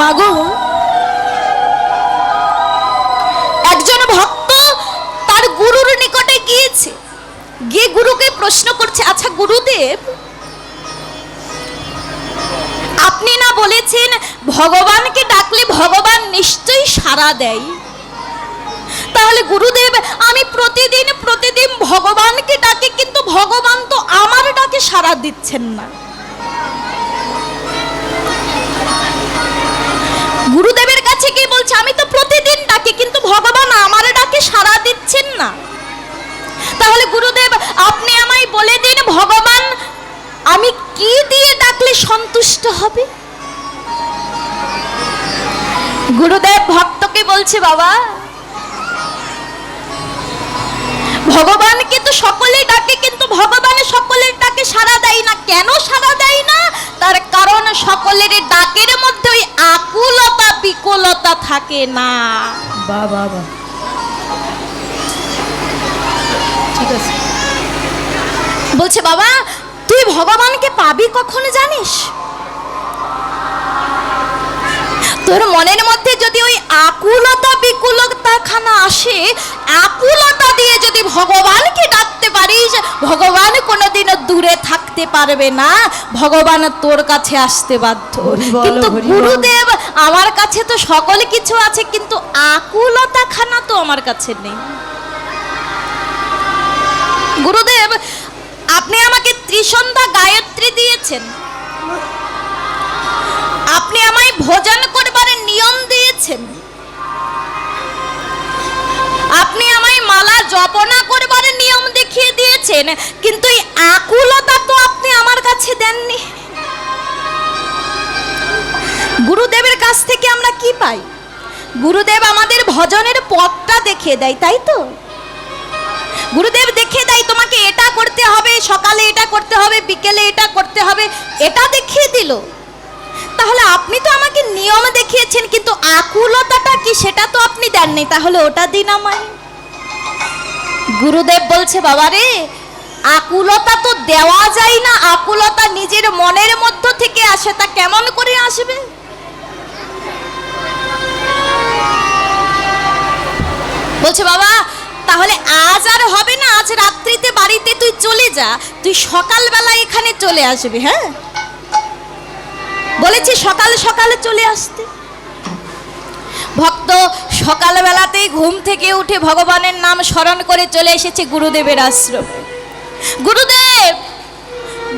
মাগো। একজন ভক্ত তার গুরুর নিকটে গিয়েছে। গিয়ে গুরুকে প্রশ্ন করছে আচ্ছা গুরুদেব, আপনি না বলেছেন ভগবানকে ডাকলে ভগবান নিশ্চয়ই সাড়া দেয়? তাহলে গুরুদেব, আমি প্রতিদিন প্রতিদিন ভগবানকে ডাকি, কিন্তু ভগবান তো আমার ডাকে সাড়া দিচ্ছেন না। সন্তুষ্ট হবে? গুরুদেব ভক্তকে বলছে বাবা ভগবানকে তো সকলেই ডাকে কিন্তু ভগবানের সকলের ডাকে সাড়া দেয় না। কেন সাড়া দেয় না? তার কারণ সকলের ডাকের মধ্যে ওই আকুলতা বিকুলতা থাকে না। বাবা বা বা ঠিক আছে। বলছে বাবা তুই ভগবানকে পাবি কখন জানিস? তোর মনের মধ্যে যদি ওই আকুলতা বিকুলতা খানা আসে আকুলতা দিয়ে যদি ভগবানকে ডাকতে পারিস ভগবান কোনোদিনও দূরে থাকতে পারবে না। ভগবান তোর কাছে আসতে বাধ্য। কিন্তু গুরুদেব আমার কাছে তো সকল কিছু আছে কিন্তু আকুলতা খানা তো আমার কাছে নেই। গুরুদেব আপনি আমাকে ত্রিসন্ধ্যা গায়ত্রী দিয়েছেন। আপনি আমায় ভোজন করবার নিয়ম দিয়েছেন। আপনি আমায় মালা জপনা করবার নিয়ম দেখিয়ে দিয়েছেন, কিন্তু এই আকুলতা তো আপনি আমার কাছে দেননি। গুরুদেবের কাছ থেকে আমরা কি পাই? গুরুদেব আমাদের ভজনের পথটা দেখিয়ে দেয়, তাই তো? গুরুদেব দেখে দেয়, তোমাকে এটা করতে হবে, সকালে এটা করতে হবে, বিকেলে এটা করতে হবে, এটা দেখিয়ে দিল। আপনি তো আমাকে নিয়ম দেখিয়েছেন, কিন্তু আকুলতাটা কি সেটা তো আপনি দেননি। তাহলে ওটা দিন আমায়। গুরুদেব বলছে, বাবা রে, আকুলতা তো দেওয়া যায় না, আকুলতা নিজের মনের মধ্য থেকে আসে, তা কেমন করে আসবে? বলছে, বাবা, তাহলে আজ আর হবে না, আজ রাত্রিতে বাড়িতে তুই চলে যা, তুই সকালবেলা এখানে চলে আসবি হ্যাঁ? বলেছি সকাল সকালে চলে আসতে। ভক্ত সকালবেলাতেই ঘুম থেকে উঠে ভগবানের নাম স্মরণ করে চলে এসেছে গুরুদেবের আশ্রমে। গুরুদেব!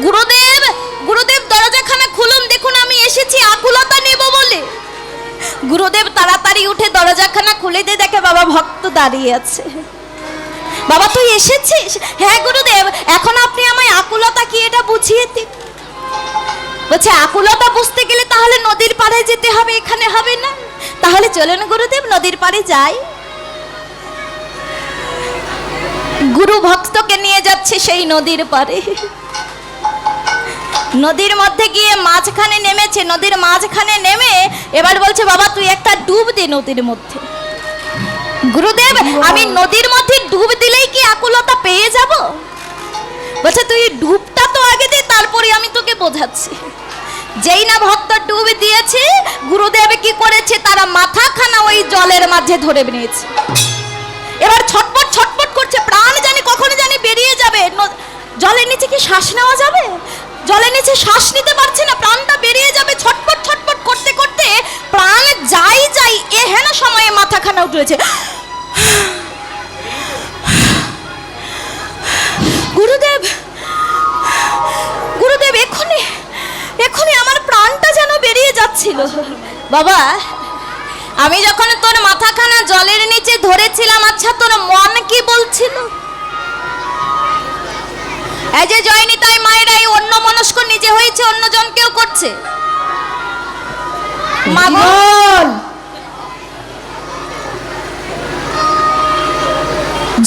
গুরুদেব! গুরুদেব, দরজাখানা খুলুন, দেখুন আমি এসেছি, আকুলতা নেব বলে। গুরুদেব তাড়াতাড়ি উঠে দরজাখানা খুলে দিয়ে দেখে বাবা ভক্ত দাঁড়িয়ে আছে। বাবা, তুই এসেছিস? হ্যাঁ গুরুদেব, এখন আপনি আমায় আকুলতা কি এটা বুঝিয়ে দিন? বলছে আকুলতা বুঝতে গেলে তাহলে নদীর পাড়ে যেতে হবে এখানে হবে না। তাহলে চলেন গুরুদেব নদীর পাড়ে যাই। গুরু ভক্তকে নিয়ে যাচ্ছে সেই নদীর পাড়ে। নদীর মধ্যে গিয়ে মাঝখানে নেমেছে নদীর মাঝখানে নেমে এবার বলছে বাবা তুই একটা ডুব দে নদীর মধ্যে। গুরুদেব আমি নদীর মধ্যে ডুব দিলেই কি আকুলতা পেয়ে যাব? বলছে তুই ডুবটা আমি তোকে বোঝাচ্ছি। যেই না ভক্ত ডুব দিয়েছে, গুরুদেব কি করেছে তারা মাথাখানা ওই জলের মাঝে ধরে নিয়েছে এবার ছটপট ছটপট করছে, প্রাণ জানি কখন জানি বেরিয়ে যাবে। জলের নিচে কি শ্বাস নেওয়া যাবে? জলের নিচে শ্বাস নিতে পারছে না, প্রাণটা বেরিয়ে যাবে। ছটপট ছটপট করতে করতে প্রাণ যাই যাই, এ হেন সময়ে মাথাখানা উঠেছে। যাচ্ছিল। বাবা আমি যখন তোর মাথাখানা জলের নিচে ধরেছিলাম আচ্ছা তোর মন কি বলছিল? এই যে জয়নি তাই মায়েরা এই অন্য মনস্ক নিজে হয়েছে অন্য জনকেও করছে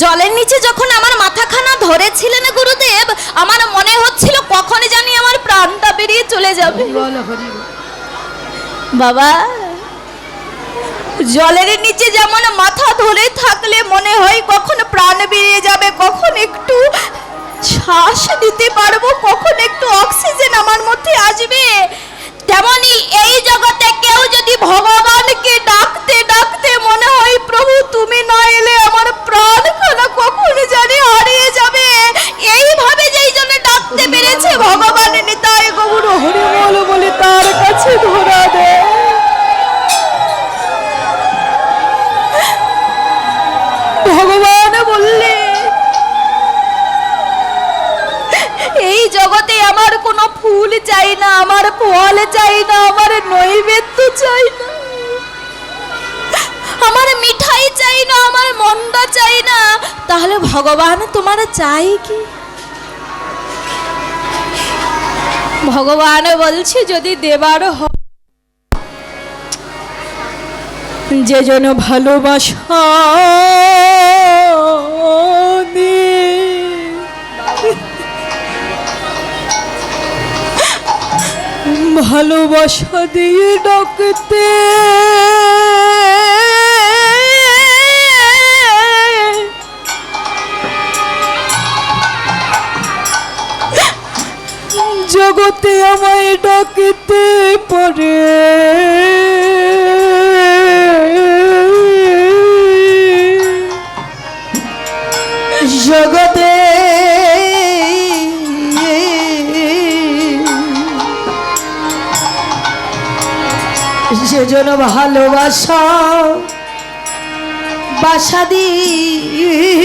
জলের নিচে যখন আমার মাথাখানা ধরেছিলেন গুরুদেব আমার মনে হচ্ছিল কখন জানি আমার প্রাণটা বেরিয়ে চলে যাবে। বল হরি বল বাবা, জলের নিচে যেমন মাথা ধরে থাকলে মনে হয় কখন প্রাণ বেরিয়ে যাবে, কখন একটু শ্বাস নিতে পারব, কখন একটু অক্সিজেন আমার মধ্যে আসবে। তেমনি এই জগতে কেউ যদি ভগবানকে ডাকতে ডাকতে মনে হয়, প্রভু, তুমি না এলে আমার প্রাণখানা কখন জানি হারিয়ে যাবে? ভগবান তোমার চাই কি? ভগবান বলছে যদি দেবার যে যেন ভালোবাসা ভালোবাসা দিয়ে ডাকতে জগতে আমায় ডাকতে পারে। জগতে সেজন্য ভালোবাসা বাসা দিয়ে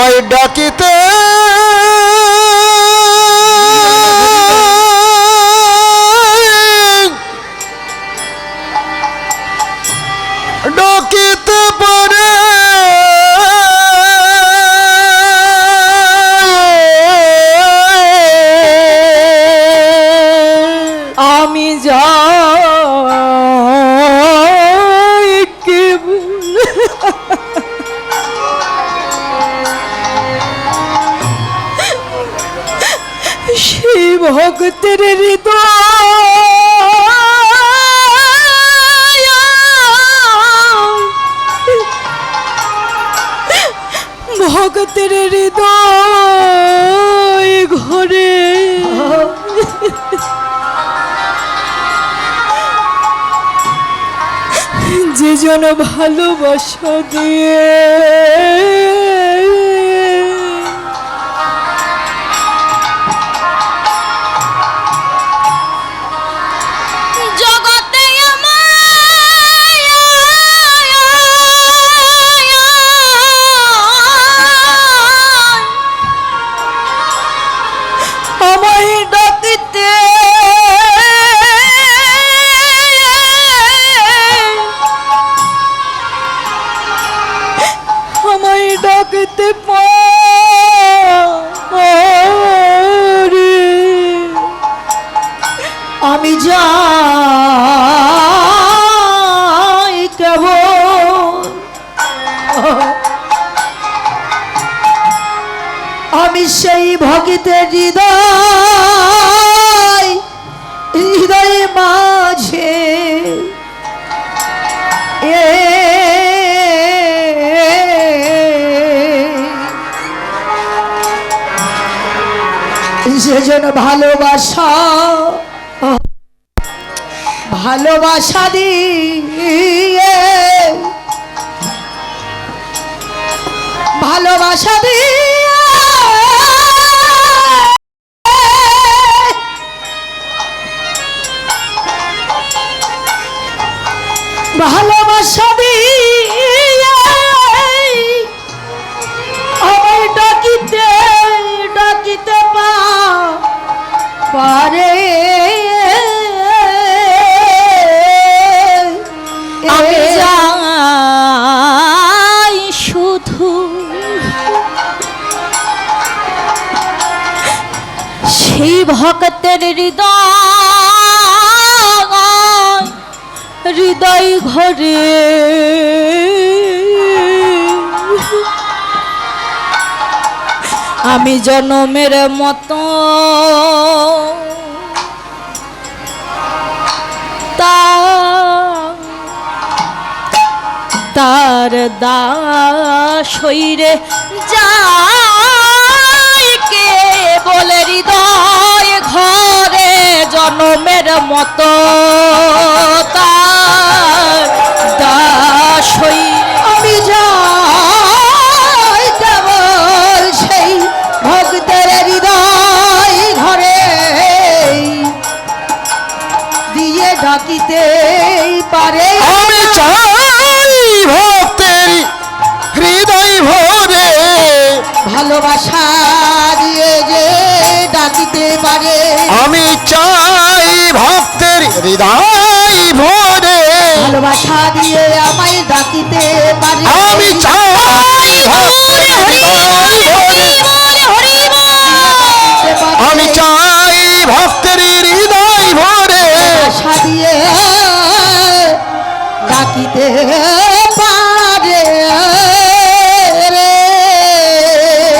আমায় ডাকিতে হৃদয়। ভক্তের হৃদয় ঘরে। যে জন ভালোবাসা দিয়ে ডাকিতে আমায় ডাকতে পারে। আমি কেবল। আমি সেই ভগিতের হৃদয়। হৃদয়ে মাঝে এ সেজন্য ভালোবাসা ভালোবাসা দিয়ে ভালোবাসা দিয়ে ভালোবাসা দিয়ে আমার ডাকিতে ডাকিতে পা পারে। সেই ভক্তের হৃদয় হৃদয় ঘরে। আমি জনমের মতো। তার দাসইরে যাই কে বলে হৃদয় ঘরে? জনমের মতো তার দাসই আমি যাই কেবল সেই ভক্তের হৃদয় ঘরে। দিয়ে ডাকিতে পারে। আমি চাই ভক্তের হৃদয় ভরে। ভালোবাসা ডাকিতে পারে। আমি চাই ভক্তের হৃদয় ভরে। ভালোবাসা দিয়ে আমায় ডাকিতে পারে। আমি চাই ভক্তের হৃদয় ভরে। আমি চাই